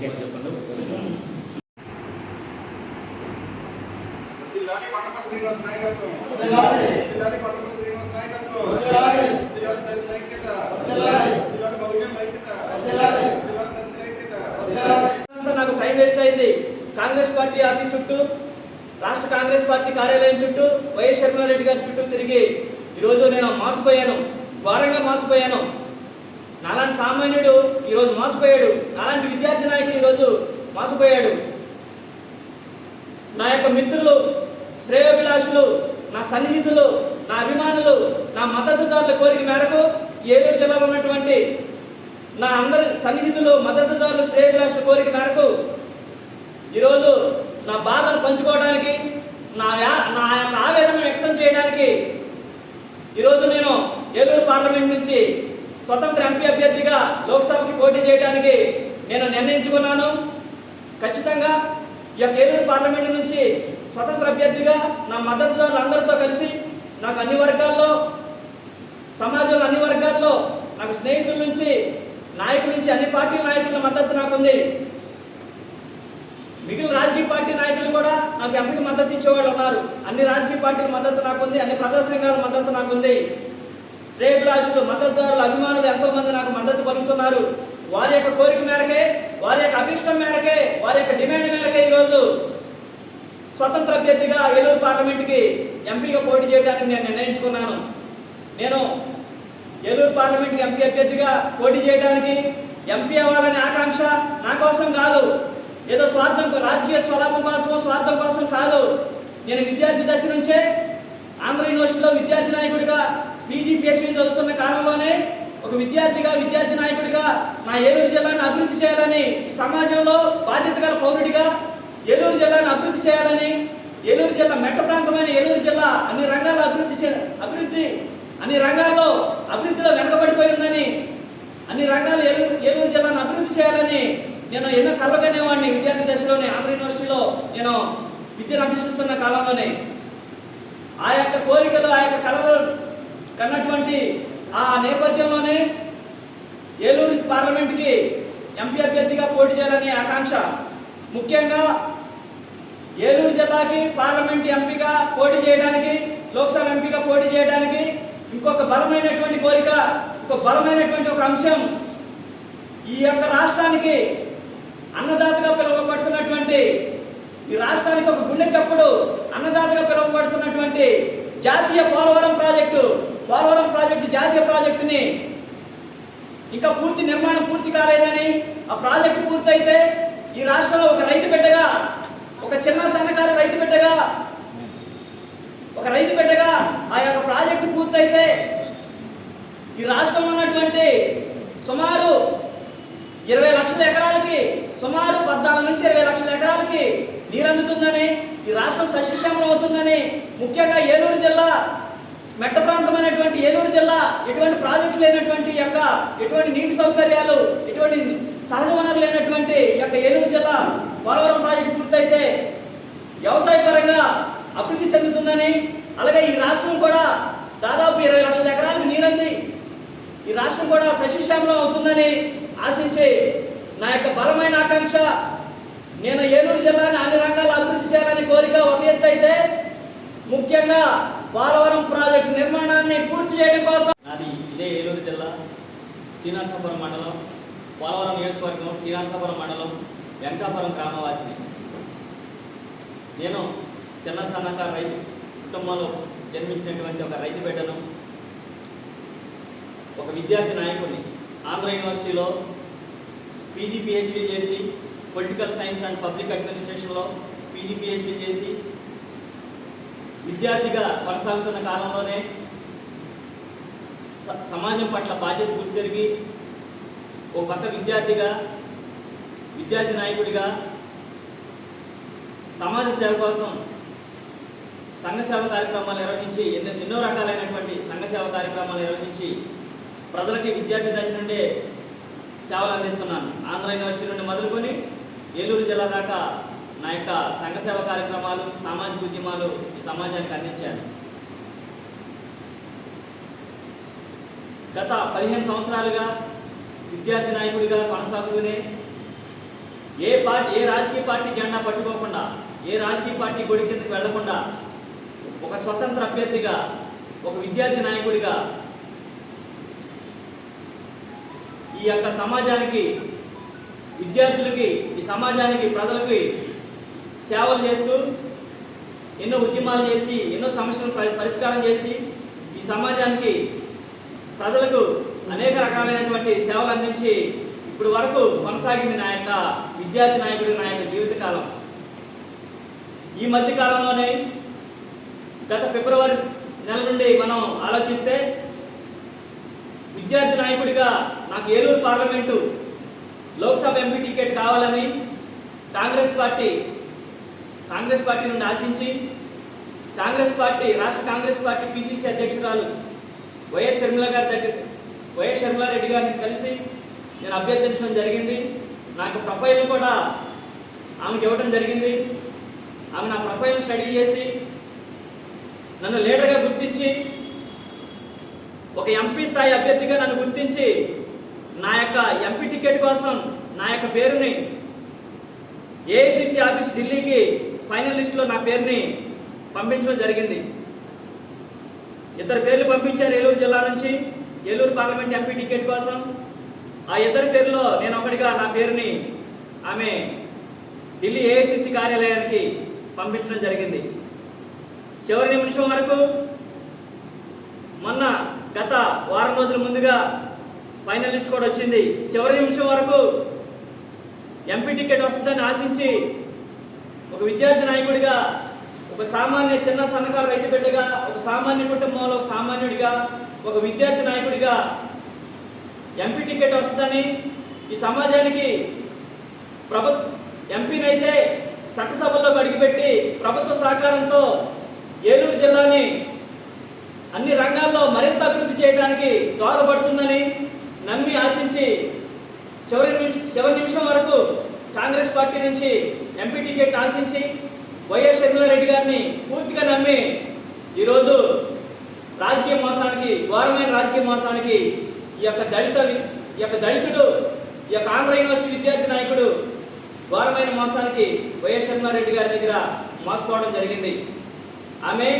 చెప్పండి ఒకసారి శ్రీనివాస్ నాయకత్వం శ్రీనివాస్ నాయకత్వం అంతా నాకు టైం వేస్ట్ అయింది. కాంగ్రెస్ పార్టీ ఆఫీస్ చుట్టూ రాష్ట్ర కాంగ్రెస్ పార్టీ కార్యాలయం చుట్టూ వైఎస్ శర్మారెడ్డి గారి చుట్టూ తిరిగి ఈరోజు నేను మాసిపోయాను. ఘోరంగా మాసిపోయాను. నాలాంటి సామాన్యుడు ఈరోజు మోసపోయాడు. నాలాంటి విద్యార్థి నాయకుడు ఈరోజు మోసపోయాడు. నా యొక్క మిత్రులు శ్రేయోభిలాషులు నా సన్నిహితులు నా అభిమానులు నా మద్దతుదారుల కోరిక మేరకు ఏలూరు జిల్లాలో ఉన్నటువంటి నా అందరి సన్నిహితులు మద్దతుదారులు శ్రేయోభిలాషుల కోరిక మేరకు ఈరోజు నా బాధను పంచుకోవడానికి నా యా- నా యొక్క ఆవేదన వ్యక్తం చేయడానికి ఈరోజు నేను ఏలూరు పార్లమెంట్ నుంచి స్వతంత్ర ఎంపీ అభ్యర్థిగా లోక్సభకి పోటీ చేయడానికి నేను నిర్ణయించుకున్నాను. ఖచ్చితంగా ఈ యొక్క ఏలూరు పార్లమెంట్ నుంచి స్వతంత్ర అభ్యర్థిగా నా మద్దతుదారులు అందరితో కలిసి నాకు అన్ని వర్గాల్లో సమాజంలో అన్ని వర్గాల్లో నాకు స్నేహితుల నుంచి నాయకుల నుంచి అన్ని పార్టీల నాయకుల మద్దతు నాకుంది. మిగిలిన రాజకీయ పార్టీ నాయకులు కూడా నాకు ఎంపీకి మద్దతు ఇచ్చేవాళ్ళు ఉన్నారు. అన్ని రాజకీయ పార్టీల మద్దతు నాకుంది అన్ని ప్రదర్శనగా మద్దతు మద్దతు నాకుంది. శ్రేయభిలాషులు మద్దతుదారులు అభిమానులు ఎంతో మంది నాకు మద్దతు పలుకుతున్నారు. వారి యొక్క కోరిక మేరకే వారి యొక్క అభిష్టం మేరకే వారి యొక్క డిమాండ్ మేరకే ఈరోజు స్వతంత్ర అభ్యర్థిగా ఏలూరు పార్లమెంట్కి ఎంపీగా పోటీ చేయడానికి నేను నిర్ణయించుకున్నాను. నేను ఏలూరు పార్లమెంట్కి ఎంపీ అభ్యర్థిగా పోటీ చేయడానికి ఎంపీ అవ్వాలనే ఆకాంక్ష నా కోసం కాదు. ఏదో స్వార్థం రాజకీయ స్వలాభం కోసం స్వార్థం కోసం కాదు. నేను విద్యార్థి దశ నుంచే ఆంధ్ర యూనివర్సిటీలో విద్యార్థి నాయకుడిగా పీజీ పిహెచ్డీ చదువుతున్న కాలంలోనే ఒక విద్యార్థిగా విద్యార్థి నాయకుడిగా నా ఏలూరు జిల్లాను అభివృద్ధి చేయాలని ఈ సమాజంలో బాధ్యత గల పౌరుడిగా ఏలూరు జిల్లాను అభివృద్ధి చేయాలని ఏలూరు జిల్లా మెట్ట ప్రాంతమైన ఏలూరు జిల్లా అన్ని రంగాల్లో అభివృద్ధి చే అభివృద్ధి అన్ని రంగాల్లో అభివృద్ధిలో వెనకబడిపోయిందని అన్ని రంగాల్లో ఏలూరు ఏలూరు జిల్లాను అభివృద్ధి చేయాలని నేను ఎన్నో కలగనేవాడిని విద్యార్థి దశలోనే ఆంధ్ర యూనివర్సిటీలో నేను విద్యను అభ్యసిస్తున్న కాలంలోనే. ఆ యొక్క కోరికలు ఆ యొక్క కళలు కన్నటువంటి ఆ నేపథ్యంలోనే ఏలూరు పార్లమెంట్కి ఎంపీ అభ్యర్థిగా పోటీ చేయాలనే ఆకాంక్ష. ముఖ్యంగా ఏలూరు జిల్లాకి పార్లమెంట్ ఎంపీగా పోటీ చేయడానికి లోక్సభ ఎంపీగా పోటీ చేయడానికి ఇంకొక బలమైనటువంటి కోరిక ఒక బలమైనటువంటి ఒక అంశం ఈ యొక్క రాష్ట్రానికి అన్నదాతగా పిలువబడుతున్నటువంటి ఈ రాష్ట్రానికి ఒక గుండె చప్పుడు అన్నదాతగా పిలువబడుతున్నటువంటి జాతీయ పోలవరం ప్రాజెక్టు పోలవరం ప్రాజెక్టు జాతీయ ప్రాజెక్టుని ఇంకా పూర్తి నిర్మాణం పూర్తి కాలేదని ఆ ప్రాజెక్టు పూర్తయితే ఈ రాష్ట్రంలో ఒక రైతు బిడ్డగా ఒక చిన్న సన్నకారు రైతు బిడ్డగా ఒక రైతు బిడ్డగా ఆ యొక్క ప్రాజెక్టు పూర్తయితే ఈ రాష్ట్రంలో ఉన్నటువంటి సుమారు ఇరవై లక్షల ఎకరాలకి సుమారు పద్నాలుగు నుంచి ఇరవై లక్షల ఎకరాలకి నీరు అందుతుందని ఈ రాష్ట్రం సస్యశ్యామలం అవుతుందని ముఖ్యంగా ఏలూరు జిల్లా మెట్ట ప్రాంతమైనటువంటి ఏలూరు జిల్లా ఎటువంటి ప్రాజెక్టు లేనటువంటి యొక్క ఎటువంటి నీటి సౌకర్యాలు ఎటువంటి సహజ వనరులు లేనటువంటి యొక్క ఏలూరు జిల్లా పోలవరం ప్రాజెక్టు పూర్తయితే వ్యవసాయ పరంగా అభివృద్ధి చెందుతుందని అలాగే ఈ రాష్ట్రం కూడా దాదాపు ఇరవై లక్షల ఎకరాలకు నీరంది. ఈ రాష్ట్రం కూడా సస్యశ్యామలం అవుతుందని ఆశించి నా యొక్క బలమైన ఆకాంక్ష నేను ఏలూరు జిల్లాని అన్ని రంగాల్లో అభివృద్ధి చేయాలని కోరిక ఒక ఎత్తు అయితే ముఖ్యంగా పోలవరం ప్రాజెక్టు నిర్మాణాన్ని పూర్తి చేయడం కోసం నాది ఇదే ఏలూరు జిల్లా టీనర్సాపురం మండలం పోలవరం నియోజకవర్గం టీనర్సాపురం మండలం వెంకాపురం గ్రామవాసిని. నేను చిన్న సన్నకారు రైతు కుటుంబంలో జన్మించినటువంటి ఒక రైతు బిడ్డను ఒక విద్యార్థి నాయకుడిని ఆంధ్ర యూనివర్సిటీలో పీజీ పిహెచ్డీ చేసి పొలిటికల్ సైన్స్ అండ్ పబ్లిక్ అడ్మినిస్ట్రేషన్లో పీజీ పిహెచ్డీ చేసి విద్యార్థిగా కొనసాగుతున్న కాలంలోనే స- సమాజం పట్ల బాధ్యత గుర్తెరిగి ఓ పక్క విద్యార్థిగా విద్యార్థి నాయకుడిగా సమాజ సేవ కోసం సంఘ సేవ కార్యక్రమాలు నిర్వహించి ఎన్నో ఎన్నో రకాలైనటువంటి సంఘ సేవ కార్యక్రమాలు నిర్వహించి ప్రజలకి విద్యార్థి దశ నుండే సేవలు అందిస్తున్నాను. ఆంధ్ర యూనివర్సిటీ నుండి మొదలుకొని ఏలూరు జిల్లా దాకా నా యొక్క సంఘ సేవ కార్యక్రమాలు సామాజిక ఉద్యమాలు ఈ సమాజానికి అందించాను గత పదిహేను సంవత్సరాలుగా విద్యార్థి నాయకుడిగా కొనసాగుతూనే ఏ పార్టీ ఏ రాజకీయ పార్టీ జెండా పట్టుకోకుండా ఏ రాజకీయ పార్టీ గుడి కిందకి వెళ్ళకుండా ఒక స్వతంత్ర అభ్యర్థిగా ఒక విద్యార్థి నాయకుడిగా ఈ యొక్క సమాజానికి విద్యార్థులకి ఈ సమాజానికి ప్రజలకి సేవలు చేస్తూ ఎన్నో ఉద్యమాలు చేసి ఎన్నో సమస్యలను పరిష్కారం చేసి ఈ సమాజానికి ప్రజలకు అనేక రకాలైనటువంటి సేవలు అందించి ఇప్పుడు వరకు కొనసాగింది నా యొక్క విద్యార్థి నాయకుడి నా యొక్క జీవితకాలం. ఈ మధ్య కాలంలోనే గత ఫిబ్రవరి నెల నుండి మనం ఆలోచిస్తే విద్యార్థి నాయకుడిగా నాకు Eluru parliament Lok Sabha MP ticket కావాలని కాంగ్రెస్ పార్టీ కాంగ్రెస్ పార్టీ నుండి ఆశించి కాంగ్రెస్ పార్టీ రాష్ట్ర కాంగ్రెస్ పార్టీ పిసిసి అధ్యక్షురాలు వైఎస్ షర్మిల గారి దగ్గర వైఎస్ షర్మిలారెడ్డి గారిని కలిసి నేను అభ్యర్థించడం జరిగింది. నాకు ప్రొఫైల్ కూడా ఆమెకి ఇవ్వడం జరిగింది. ఆమె నా ప్రొఫైల్ స్టడీ చేసి నన్ను లీడర్గా గుర్తించి ఒక ఎంపీ స్థాయి అభ్యర్థిగా నన్ను గుర్తించి నా యొక్క ఎంపీ టికెట్ కోసం నా యొక్క పేరుని ఏఐసిసి ఆఫీస్ ఢిల్లీకి ఫైనల్ లిస్ట్లో నా పేరుని పంపించడం జరిగింది. ఇద్దరు పేర్లు పంపించారు ఏలూరు జిల్లా నుంచి. ఏలూరు పార్లమెంట్ ఎంపీ టికెట్ కోసం. ఆ ఇద్దరి పేర్లో నేను ఒకటిగా నా పేరుని ఆమె ఢిల్లీ ఏఐసిసి కార్యాలయానికి పంపించడం జరిగింది. చివరి నిమిషం వరకు మొన్న గత వారం రోజుల ముందుగా ఫైనల్ లిస్ట్ కూడా వచ్చింది. చివరి నిమిషం వరకు ఎంపీ టికెట్ వస్తుందని ఆశించి ఒక విద్యార్థి నాయకుడిగా ఒక సామాన్య చిన్న సన్నకారు రైతు బిడ్డగా ఒక సామాన్య కుటుంబంలో ఒక సామాన్యుడిగా ఒక విద్యార్థి నాయకుడిగా ఎంపీ టికెట్ వస్తుందని ఈ సమాజానికి ప్రభు ఎంపీనైతే చట్టసభల్లోకి అడుగుపెట్టి ప్రభుత్వ సహకారంతో ఏలూరు జిల్లాని అన్ని రంగాల్లో మరింత అభివృద్ధి చేయడానికి దోహదపడుతుందని నమ్మి ఆశించి చివరి నిమిషం చివరి నిమిషం వరకు కాంగ్రెస్ పార్టీ నుంచి ఎంపీ టికెట్ ఆశించి వైఎస్ షర్మిలారెడ్డి గారిని పూర్తిగా నమ్మి ఈరోజు రాజకీయ మోసానికి ఘోరమైన రాజకీయ మోసానికి ఈ యొక్క దళిత ఈ యొక్క దళితుడు ఈ యొక్క ఆంధ్ర యూనివర్సిటీ విద్యార్థి నాయకుడు ఘోరమైన మోసానికి వైఎస్ రెడ్డి గారి దగ్గర మోసపోవడం జరిగింది. ఆమె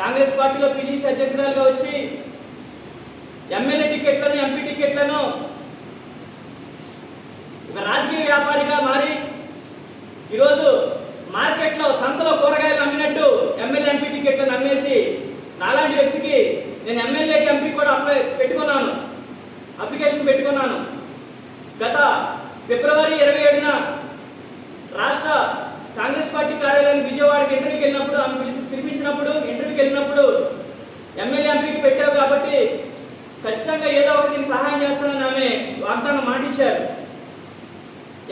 కాంగ్రెస్ పార్టీలో పిసిసి అధ్యక్షురాలుగా వచ్చి ఎమ్మెల్యే టికెట్లను ఎంపీ టికెట్లను ఒక రాజకీయ వ్యాపారిగా మారి ఈరోజు మార్కెట్లో సంతలో కూరగాయలు అమ్మినట్టు ఎమ్మెల్యే ఎంపీ టికెట్లను అమ్మేసి నాలాంటి వ్యక్తికి నేను ఎమ్మెల్యేకి ఎంపీ కూడా అప్లై పెట్టుకున్నాను. అప్లికేషన్ పెట్టుకున్నాను. గత ఫిబ్రవరి ఇరవై ఏడున రాష్ట్ర కాంగ్రెస్ పార్టీ కార్యాలయానికి విజయవాడకి ఇంటర్వ్యూకి వెళ్ళినప్పుడు ఆమె పిలిచి పిలిపించినప్పుడు ఇంటర్వ్యూకి వెళ్ళినప్పుడు ఎమ్మెల్యే ఎంపీకి పెట్టావు కాబట్టి ఖచ్చితంగా ఏదో ఒకటి సహాయం చేస్తానని ఆమె వాగ్దానం మాటిచ్చారు.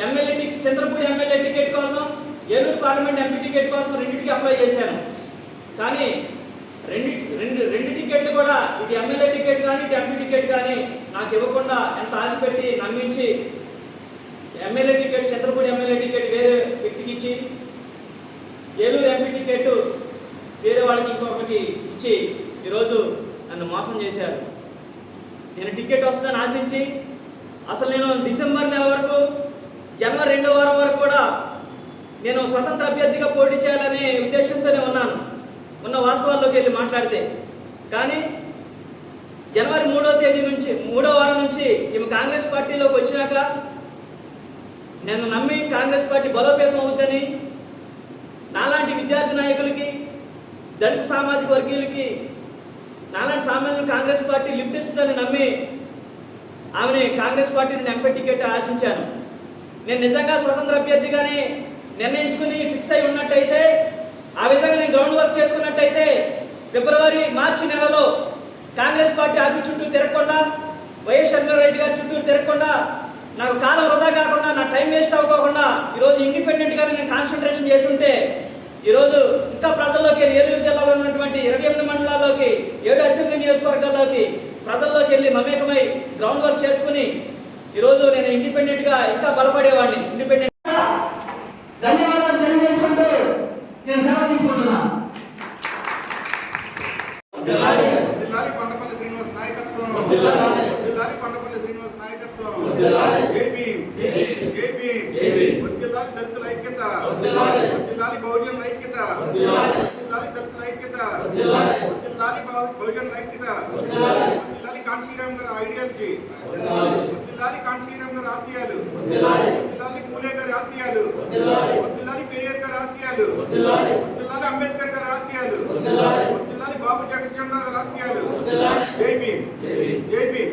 MLA ticket Chandrapudi MLA ticket కోసం ఏలూరు పార్లమెంట్ ఎంపీ టికెట్ కోసం రెండింటికి అప్లై చేశాను. కానీ రెండు రెండు రెండు టికెట్లు కూడా ఇటు ఎమ్మెల్యే టికెట్ కానీ ఇటు ఎంపీ టికెట్ కానీ నాకు ఇవ్వకుండా ఎంత ఆశపెట్టి నమ్మించి MLA ticket Chandrapudi MLA ticket వేరే వ్యక్తికి ఇచ్చి ఏలూరు ఎంపీ టికెట్ వేరే వాళ్ళకి ఇంకొకరికి ఇచ్చి ఈరోజు నన్ను మోసం చేశారు. నేను టికెట్ వస్తుందని ఆశించి అసలు నేను డిసెంబర్ నెల వరకు జనవరి రెండో వారం వరకు కూడా నేను స్వతంత్ర అభ్యర్థిగా పోటీ చేయాలనే ఉద్దేశంతోనే ఉన్నాను. ఉన్న వాస్తవాల్లోకి వెళ్ళి మాట్లాడితే. కానీ జనవరి మూడో తేదీ నుంచి మూడో వారం నుంచి ఈమె కాంగ్రెస్ పార్టీలోకి వచ్చినాక నేను నమ్మి కాంగ్రెస్ పార్టీ బలోపేతం అవుద్దని నాలాంటి విద్యార్థి నాయకులకి దళిత సామాజిక వర్గీయులకి నాలాంటి సామాన్యులు కాంగ్రెస్ పార్టీ లిఫ్ట్ ఇస్తుందని నమ్మి ఆమెని కాంగ్రెస్ పార్టీ నుండి ఎంపీ టికెట్ ఆశించాను. నేను నిజంగా స్వతంత్ర అభ్యర్థిగానే నిర్ణయించుకుని ఫిక్స్ అయి ఉన్నట్టయితే ఆ విధంగా నేను గ్రౌండ్ వర్క్ చేసుకున్నట్టయితే ఫిబ్రవరి మార్చి నెలలో కాంగ్రెస్ పార్టీ ఆఫీస్ చుట్టూ తిరగకుండా వైఎస్ రెడ్డి గారి చుట్టూ తిరగకుండా నాకు కాలం వృధా కాకుండా నా టైం వేస్ట్ అవ్వకుండా ఈరోజు ఇండిపెండెంట్గానే నేను కాన్సన్ట్రేషన్ చేస్తుంటే ఈరోజు ఇంకా ప్రజల్లోకి వెళ్ళి ఏలూరు జిల్లాలో ఉన్నటువంటి ఇరవై ఎనిమిది మండలాల్లోకి ఏడు అసెంబ్లీ నియోజకవర్గాల్లోకి ప్రజల్లోకి వెళ్ళి మమేకమై గ్రౌండ్ వర్క్ చేసుకుని ఈరోజు నేను ఇండిపెండెంట్గా ఇంకా బలపడేవాడిని. ఇండిపెండెంట్ ధన్యవాదాలు తెలియజేసుకుంటూ నేను సెలవు తీసుకుంటున్నాను జిల్లాలి కొండపల్లి శ్రీనివాస్ నాయకత్వం జిల్లాలి. జిల్లాలి కొండపల్లి శ్రీనివాస్ నాయకత్వం జిల్లాలి. జేపీ జేపీ. జేపీ జేపీ. వర్ధిల్లాలి దళితుల ఐక్యత వర్ధిల్లాలి బహుజనుల ఐక్యత వర్ధిల్లాలి దళితుల ఐక్యత వర్ధిల్లాలి బహు- బహుజనుల ఐక్యత వర్ధిల్లాలి కాన్శీరామ్ గారి ఐడియాలజీ. వర్ధిల్లాలి కాన్సీరామ్ గారి ఆశయాలు. వర్ధిల్లాలి పూలే గారి ఆశయాలు. వర్ధిల్లాలి పెరియర్ గారి ఆశయాలు. వర్ధిల్లాలి అంబేద్కర్ గారి ఆశయాలు. వర్ధిల్లాలి బాబు జగజ్జన్ రావు గారి ఆశయాలు. జై భీమ్. జై భీమ్.